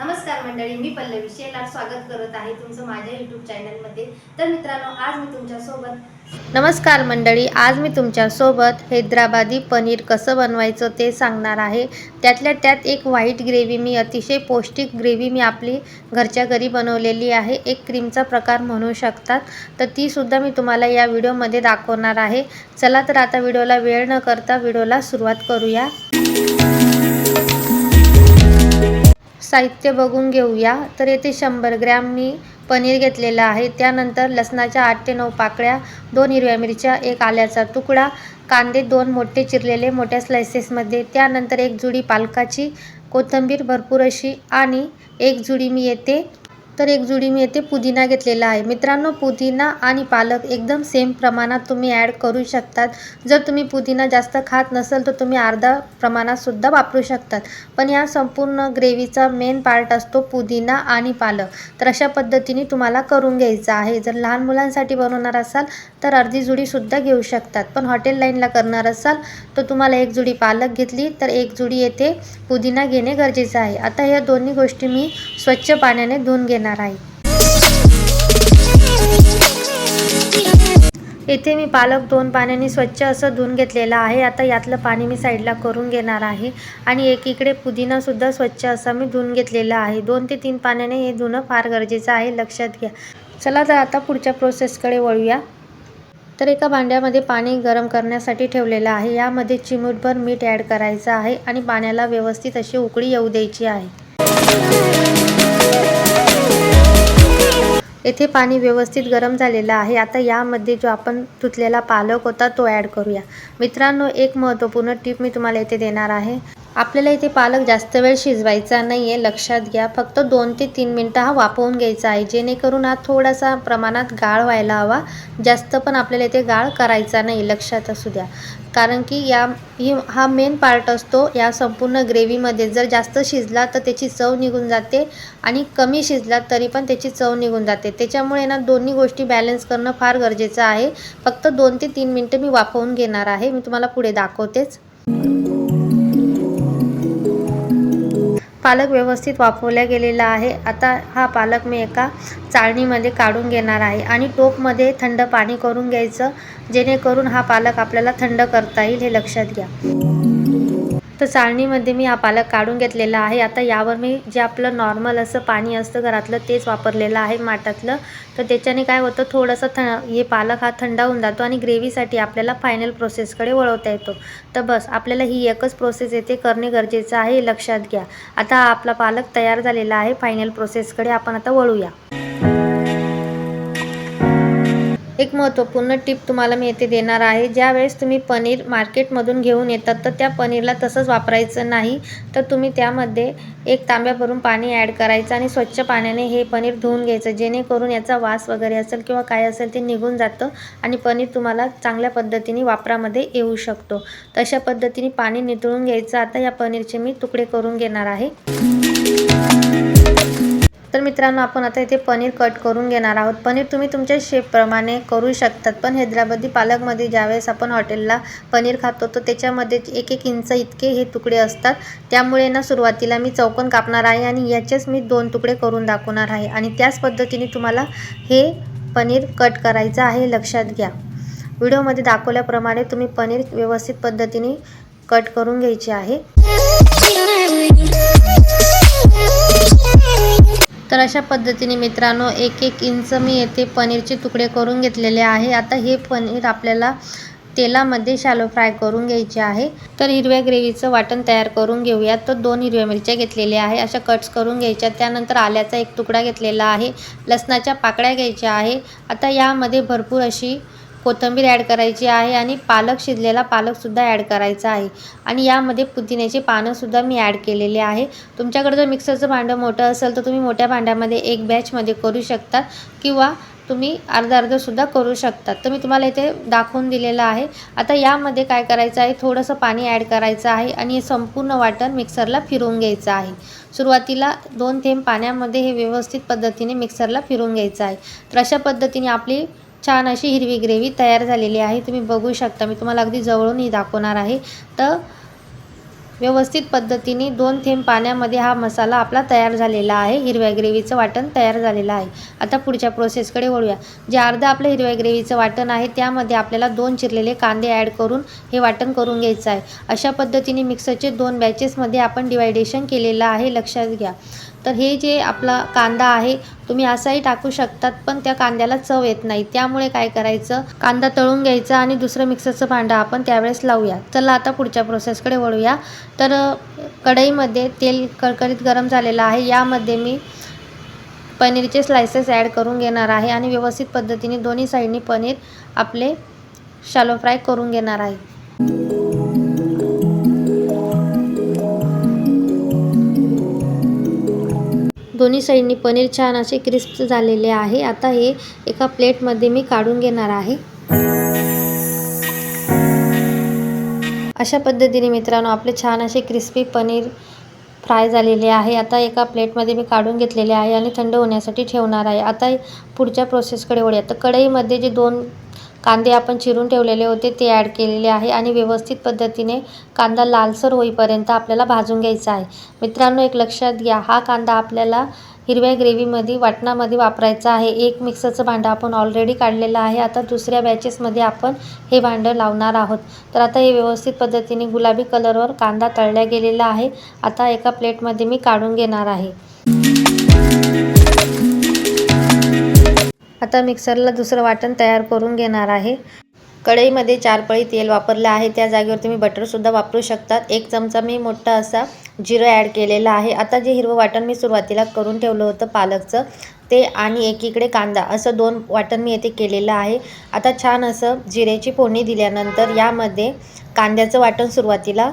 नमस्कार मंडळी मी पल्लवी शेलार स्वागत करत आहे तुमचं माझ्या यूट्यूब चॅनलमध्ये तर मित्रांनो आज मी तुमच्यासोबत नमस्कार मंडळी आज मी तुमच्यासोबत हैदराबादी पनीर कसं बनवायचं ते सांगणार आहे. त्यातल्या त्यात एक व्हाईट ग्रेव्ही मी अतिशय पौष्टिक ग्रेव्ही मी आपली घरच्या घरी बनवलेली आहे. एक क्रीमचा प्रकार म्हणू शकतात. तर तीसुद्धा मी तुम्हाला या व्हिडिओमध्ये दाखवणार आहे. चला तर आता व्हिडिओला वेळ न करता व्हिडिओला सुरुवात करूया. साहित्य बघून घेऊया. तर येथे शंभर ग्रॅम मी पनीर घेतलेलं आहे. त्यानंतर लसणाच्या आठ ते नऊ पाकळ्या दोन हिरव्या मिरच्या एक आल्याचा तुकडा कांदे दोन मोठे चिरलेले मोठ्या स्लायसेसमध्ये त्यानंतर एक जुडी पालकाची कोथिंबीर भरपूर अशी आणि एक जुडी मी येते तर एक जुडी मी येथे पुदिना घेतलेला आहे. मित्रांनो पुदिना आणि पालक एकदम सेम प्रमाणात तुम्ही ॲड करू शकतात. जर तुम्ही पुदिना जास्त खात नसेल तर तुम्ही अर्धा प्रमाणातसुद्धा वापरू शकतात. पण या संपूर्ण ग्रेव्हीचा मेन पार्ट असतो पुदिना आणि पालक. तर अशा पद्धतीने तुम्हाला करून घ्यायचं आहे. जर लहान मुलांसाठी बनवणार असाल तर अर्धी जुडीसुद्धा घेऊ शकतात. पण हॉटेल लाईनला करणार असाल तर तुम्हाला एक जुडी पालक घेतली तर एक जुडी येथे पुदिना घेणे गरजेचं आहे. आता या दोन्ही गोष्टी मी स्वच्छ पाण्याने धुवून घेणार आहे. इथे मी पालक दोन पाण्याने स्वच्छ असं धुवून घेतलेलं आहे. आता यातलं पाणी मी साईडला करून घेणार आहे. आणि एकीकडे पुदिनासुद्धा स्वच्छ असा मी धुवून घेतलेला आहे. दोन ते तीन पाण्याने हे धुणं फार गरजेचं आहे. लक्षात घ्या. चला तर आता पुढच्या प्रोसेसकडे वळूया. तर एका भांड्यामध्ये पाणी गरम करण्यासाठी ठेवलेलं आहे. यामध्ये चिमूटभर मीठ ॲड करायचं आहे आणि पाण्याला व्यवस्थित अशी उकळी येऊ द्यायची आहे. येथे पाणी व्यवस्थित गरम झालेलं आहे. आता यामध्ये जो आपण धुतलेला पालक होता तो ॲड करूया. मित्रांनो एक महत्त्वपूर्ण टीप मी तुम्हाला इथे देणार आहे. आपल्याला इथे पालक जास्त वेळ शिजवायचा नाही आहे लक्षात घ्या. फक्त दोन ते तीन मिनटं हा वापवून घ्यायचा आहे. जेणेकरून हा थोडासा प्रमाणात गाळ व्हायला हवा. जास्त पण आपल्याला इथे गाळ करायचा नाही. लक्षात असू द्या. कारण की या ही हा मेन पार्ट असतो. या संपूर्ण ग्रेव्हीमध्ये जर जास्त शिजला तर त्याची चव निघून जाते आणि कमी शिजला तरी पण त्याची चव निघून जाते. त्याच्यामुळे ना दोन्ही गोष्टी बॅलन्स करणं फार गरजेचं आहे. फक्त दोन ते तीन मिनटं मी वाफवून घेणार आहे. मी तुम्हाला पुढे दाखवतेच. पालक व्यवस्थित वापरला गेलेला आहे. आता हा पालक मी एका चाळणीमध्ये काढून घेणार आहे आणि टोपमध्ये थंड पाणी करून घ्यायचं जेणेकरून हा पालक आपल्याला थंड करता येईल हे लक्षात घ्या. तर चाळणीमध्ये मी हा पालक काढून घेतलेला आहे. आता यावर मी जे आपलं नॉर्मल असं पाणी असतं घरातलं तेच वापरलेलं आहे माठातलं. तर त्याच्याने काय होतं थोडंसं थ हे पालक हा थंड होऊन जातो आणि ग्रेव्हीसाठी आपल्याला फायनल प्रोसेसकडे वळवता येतो. तर बस आपल्याला ही एकच प्रोसेस येते करणे गरजेचं आहे लक्षात घ्या. आता आपला पालक तयार झालेला आहे फायनल प्रोसेसकडे आपण आता वळूया. एक महत्त्वपूर्ण टिप तुम्हाला मी येथे देणार आहे. ज्यावेळेस तुम्ही पनीर मार्केटमधून घेऊन येतात तर त्या पनीरला तसंच वापरायचं नाही तर तुम्ही त्यामध्ये एक तांब्या भरून पाणी ॲड करायचं आणि स्वच्छ पाण्याने हे पनीर धुवून घ्यायचं. जेणेकरून याचा वास वगैरे असेल किंवा काय असेल ते निघून जातं आणि पनीर तुम्हाला चांगल्या पद्धतीने वापरामध्ये येऊ शकतो. तशा पद्धतीने पाणी नितळून घ्यायचं. आता या पनीरचे मी तुकडे करून घेणार आहे. मित्रांनो आपण आता इथे पनीर कट करून घेणार आहोत. पनीर तुम्ही तुमच्या शेपप्रमाणे करू शकतात. पण हैदराबादी पालकमध्ये ज्यावेळेस आपण हॉटेलला पनीर खातो तर त्याच्यामध्ये एक एक इंच इतके हे तुकडे असतात. त्यामुळे ना सुरुवातीला मी चौकोन कापणार आहे आणि याचेच मी दोन तुकडे करून दाखवणार आहे. आणि त्याच पद्धतीने तुम्हाला हे पनीर कट करायचं आहे लक्षात घ्या. व्हिडिओमध्ये दाखवल्याप्रमाणे तुम्ही पनीर व्यवस्थित पद्धतीने कट करून घ्यायचे आहे. तर अशा पद्धतीने मित्रांनो एक एक इंच मी येथे पनीरचे तुकडे करून घेतलेले आहे. आता हे पनीर आपल्याला तेलामध्ये शालो फ्राय करून घ्यायचे आहे. तर हिरव्या ग्रेव्हीचं वाटण तयार करून घेऊया. तर दोन हिरव्या मिरच्या घेतलेल्या आहे. अशा कट्स करून घ्यायच्या. त्यानंतर आल्याचा एक तुकडा घेतलेला आहे. लसणाच्या पाकळ्या घ्यायच्या आहे. आता यामध्ये भरपूर अशी कोथिंबीर ॲड करायची आहे आणि पालक शिजलेला पालकसुद्धा ॲड करायचा आहे. आणि यामध्ये पुदिन्याची पानंसुद्धा मी ॲड केलेले आहे. तुमच्याकडे जर मिक्सरचं भांडं मोठं असेल तर तुम्ही मोठ्या भांड्यामध्ये एक बॅचमध्ये करू शकता किंवा तुम्ही अर्धा अर्धसुद्धा करू शकता. तर मी तुम्हाला इथे दाखवून दिलेलं आहे. आता यामध्ये काय करायचं आहे? थोडंसं पाणी ॲड करायचं आहे आणि हे संपूर्ण वाटण मिक्सरला फिरवून घ्यायचं आहे. सुरुवातीला दोन थेंब पाण्यामध्ये हे व्यवस्थित पद्धतीने मिक्सरला फिरवून घ्यायचं आहे. तर अशा पद्धतीने आपली छान अशी हिरवी ग्रेव्ही तयार झालेली आहे. तुम्ही बघू शकता मी तुम्हाला अगदी जवळूनही दाखवणार आहे. तर व्यवस्थित पद्धतीने दोन थेंब पाण्यामध्ये हा मसाला आपला तयार झालेला आहे. हिरव्या ग्रेव्हीचं वाटण तयार झालेलं आहे. आता पुढच्या प्रोसेसकडे वळूया. जे अर्धं आपलं हिरव्या ग्रेव्हीचं वाटण आहे त्यामध्ये आपल्याला दोन चिरलेले कांदे ॲड करून हे वाटण करून घ्यायचं आहे. अशा पद्धतीने मिक्सरचे दोन बॅचेसमध्ये आपण डिवायडेशन केलेलं आहे. लक्षात घ्या. तर हे जे आपला कांदा आहे तुम्ही असाही टाकू शकतात पण त्या कांद्याला चव येत नाही. त्यामुळे काय करायचं? कांदा तळून घ्यायचा आणि दुसरं मिक्सरचं भांडं आपण त्यावेळेस लावूया चला आता पुढच्या प्रोसेसकडे वळूया. तर कढईमध्ये तेल करकरीत गरम झालेलं आहे. यामध्ये मी पनीरचे स्लायसेस ॲड करून घेणार आहे आणि व्यवस्थित पद्धतीने दोन्ही साईडनी पनीर आपले शालो फ्राय करून घेणार आहे. दोन्ही साईडनी पनीर छान असे क्रिस्प झालेले आहे. आता हे एका प्लेटमध्ये मी काढून घेणार आहे. अशा पद्धतीने मित्रांनो आपले छान असे क्रिस्पी पनीर फ्राय झालेले आहे. आता एका प्लेटमध्ये मी काढून घेतलेले आहे आणि थंड होण्यासाठी ठेवणार आहे. आता पुढच्या प्रोसेसकडे वळूया. तर कढईमध्ये जे दोन कांदे आपण चिरून ठेवलेले होते ते ॲड केलेले आहे आणि व्यवस्थित पद्धतीने कांदा लालसर होईपर्यंत आपल्याला भाजून घ्यायचा आहे. मित्रांनो एक लक्षात घ्या हा कांदा आपल्याला हिरव्या ग्रेव्हीमध्ये वाटणामध्ये वापरायचा आहे. एक मिक्सरचं भांडं आपण ऑलरेडी काढलेलं आहे. आता दुसऱ्या बॅचेसमध्ये आपण हे भांडं लावणार आहोत. तर आता हे व्यवस्थित पद्धतीने गुलाबी कलरवर कांदा तळल्या गेलेला आहे. आता एका प्लेटमध्ये मी काढून घेणार आहे. आता मिक्सरला दुसरं वाटण तयार करून घेणार आहे. कढईमध्ये चार पळी तेल वापरलं आहे. त्या जागेवर तुम्ही बटरसुद्धा वापरू शकतात. एक चमचा मी मोठा असा जिरं ॲड केलेला आहे. आता जे हिरवं वाटण मी सुरुवातीला करून ठेवलं होतं पालकचं ते आणि एकीकडे कांदा असं दोन वाटण मी येथे केलेलं आहे. आता छान असं जिऱ्याची फोडणी दिल्यानंतर यामध्ये कांद्याचं वाटण सुरुवातीला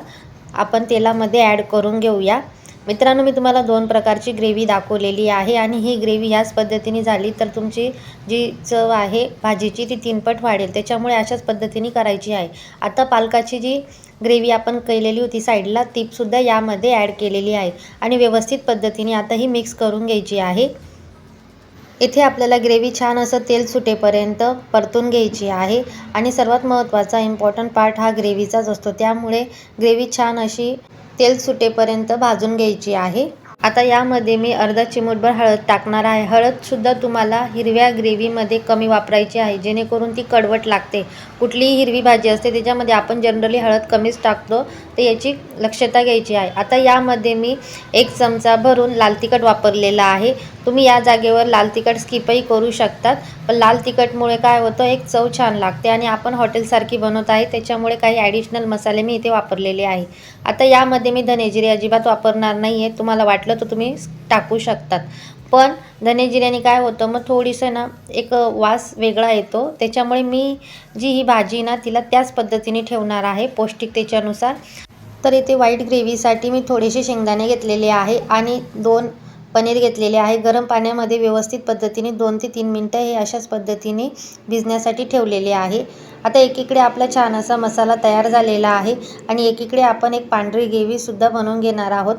आपण तेलामध्ये ॲड करून घेऊया. मित्रांनो मी तुम्हाला दोन प्रकारची ग्रेव्ही दाखवलेली आहे आणि ही ग्रेव्ही ह्याच पद्धतीने झाली तर तुमची जी चव आहे भाजीची ती तीनपट वाढेल. त्याच्यामुळे अशाच पद्धतीने करायची आहे. आता पालकाची जी ग्रेव्ही आपण केलेली होती साईडला तीपसुद्धा यामध्ये ॲड केलेली आहे आणि व्यवस्थित पद्धतीने आता ही मिक्स करून घ्यायची आहे. इथे आपल्याला ग्रेव्ही छान असं तेल सुटेपर्यंत परतून घ्यायची आहे आणि सर्वात महत्त्वाचा इम्पॉर्टंट पार्ट हा ग्रेव्हीचाच असतो. त्यामुळे ग्रेव्ही छान अशी तेल सुटेपर्यंत भाजून घ्यायची आहे. आता यामध्ये मी अर्धा चिमूटभर हळद टाकणार आहे. हळदसुद्धा तुम्हाला हिरव्या ग्रेव्हीमध्ये कमी वापरायची आहे. जेणेकरून ती कडवट लागते. कुठलीही हिरवी भाजी असते त्याच्यामध्ये आपण जनरली हळद कमीच टाकतो तर याची लक्षता घ्यायची आहे. आता यामध्ये मी एक चमचा भरून लाल तिखट वापरलेला आहे. तुम्ही या जागेवर लाल तिखट स्किपही करू शकतात. पण लाल तिखटमुळे काय होतं एक चव छान लागते आणि आपण हॉटेलसारखी बनवत आहे त्याच्यामुळे काही ॲडिशनल मसाले मी इथे वापरलेले आहे. आता यामध्ये मी धनेजिरे अजिबात वापरणार नाही आहे तुम्हाला वाटलं तर तुम्ही टाकू शकतात. पण धनेजिऱ्याने काय होतं मग थोडीसं ना एक वास वेगळा येतो त्याच्यामुळे मी जी ही भाजी ना तिला त्याच पद्धतीने ठेवणार आहे पौष्टिकतेच्यानुसार तर इथे व्हाईट ग्रेव्हीसाठी मी थोडेसे शेंगदाणे घेतलेले आहे आणि दोन पनीर घेतलेले आहे. गरम पाण्यामध्ये व्यवस्थित पद्धतीने दोन ते तीन मिनटं हे अशाच पद्धतीने भिजण्यासाठी ठेवलेले आहे. आता एकीकडे आपला छान असा मसाला तयार झालेला आहे आणि एकीकडे आपण एक पांढरी ग्रेव्हीसुद्धा बनवून घेणार आहोत.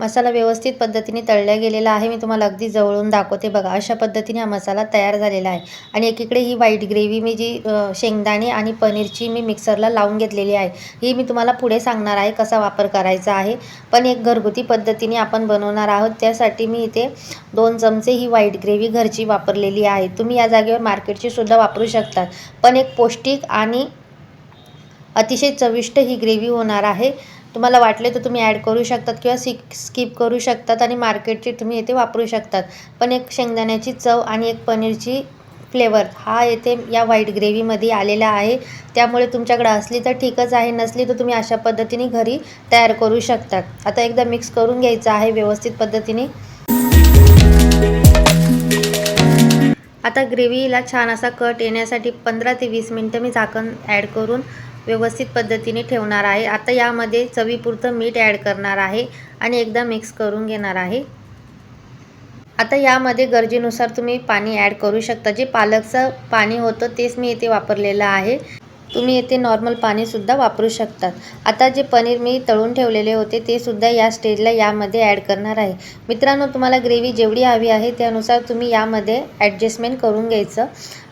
मसाला व्यवस्थित पद्धतीने तळला गेलेला आहे. मी तुम्हाला अगदी जवळून दाखवते बघा. अशा पद्धतीने हा मसाला तयार झालेला आहे. आणि एकीकडे ही व्हाईट ग्रेव्ही मी जी शेंगदाणे आणि पनीरची मी मिक्सरला लावून घेतलेली आहे. ही मी तुम्हाला पुढे सांगणार आहे कसा वापर करायचा आहे. पण एक घरगुती पद्धतीने आपण बनवणार आहोत. त्यासाठी मी इथे दोन चमचे ही व्हाईट ग्रेव्ही घरची वापरलेली आहे. तुम्ही या जागेवर मार्केटची सुद्धा वापरू शकतात पण एक पौष्टिक आणि अतिशय चविष्ट ही ग्रेव्ही होणार आहे. तुम्हाला वाटले तर तुम्ही ॲड करू शकतात किंवा सिक स्किप करू शकतात आणि मार्केटची तुम्ही येथे वापरू शकतात. पण एक शेंगदाण्याची चव आणि एक पनीरची फ्लेवर हा येथे या व्हाईट ग्रेव्हीमध्ये आलेला आहे. त्यामुळे तुमच्याकडे असली तर ठीकच आहे नसली तर तुम्ही अशा पद्धतीने घरी तयार करू शकतात. आता एकदा मिक्स करून घ्यायचं आहे व्यवस्थित पद्धतीने. आता ग्रेव्हीला छान असा कट येण्यासाठी पंधरा ते वीस मिनटं मी झाकण ॲड करून व्यवस्थित पद्धतीने ठेवणार आहे. आता यामध्ये चवीपुरतं मीठ ॲड करणार आहे आणि एकदा मिक्स करून घेणार आहे. आता यामध्ये गरजेनुसार तुम्ही पाणी ॲड करू शकता. जे पालकचं पाणी होतं तेच मी इथे वापरलेलं आहे. तुम्ही इथे नॉर्मल पाणीसुद्धा वापरू शकतात. आता जे पनीर मी तळून ठेवलेले होते ते सुद्धा या स्टेजला यामध्ये ॲड करणार आहे. मित्रांनो तुम्हाला ग्रेव्ही जेवढी हवी आहे त्यानुसार तुम्ही यामध्ये ॲडजस्टमेंट करून घ्यायचं.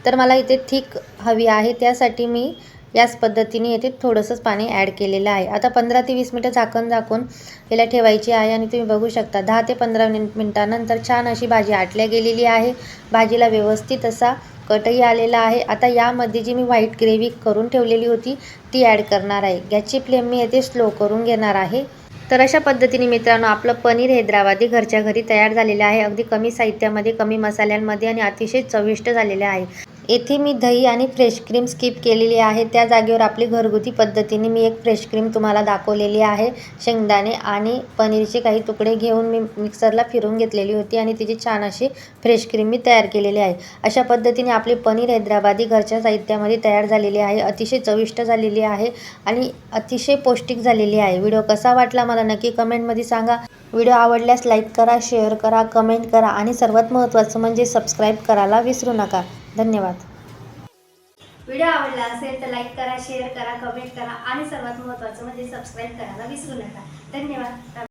तर मला इथे थिक हवी आहे त्यासाठी मी याच पद्धतीने येथे थोडंसंच पाणी ॲड केलेलं आहे. आता पंधरा ते वीस मिनटं झाकण झाकून याला ठेवायची आहे आणि तुम्ही बघू शकता दहा ते पंधरा मिनटानंतर छान अशी भाजी आटल्या गेलेली आहे. भाजीला व्यवस्थित असा कटही आलेला आहे. आता यामध्ये जी मी व्हाईट ग्रेव्ही करून ठेवलेली होती ती ॲड करणार आहे. गॅसची फ्लेम मी येथे स्लो करून घेणार आहे. तर अशा पद्धतीने मित्रांनो आपलं पनीर हैदराबादी घरच्या घरी तयार झालेलं आहे. अगदी कमी साहित्यामध्ये कमी मसाल्यांमध्ये आणि अतिशय चविष्ट झालेलं आहे. येथे मी दही आणि फ्रेश क्रीम स्किप केलेली आहे. त्या जागेवर आपली घरगुती पद्धतीने मी एक फ्रेश क्रीम तुम्हाला दाखवलेली आहे. शेंगदाणे आणि पनीरचे काही तुकडे घेऊन मी मिक्सरला फिरवून घेतलेली होती आणि तिची छान अशी फ्रेश क्रीम मी तयार केलेली आहे. अशा पद्धतीने आपली पनीर हैदराबादी घरच्या साहित्यामध्ये तयार झालेली आहे. अतिशय चविष्ट झालेली आहे आणि अतिशय पौष्टिक झालेली आहे. व्हिडिओ कसा वाटला मला नक्की कमेंटमध्ये सांगा. व्हिडिओ आवडल्यास लाईक करा शेअर करा कमेंट करा आणि सर्वात महत्त्वाचं म्हणजे सबस्क्राईब करायला विसरू नका. धन्यवाद. व्हिडिओ आवडला असेल तर लाईक करा शेअर करा कमेंट करा आणि सर्वात महत्त्वाचं म्हणजे सबस्क्राईब करायला विसरू नका. धन्यवाद.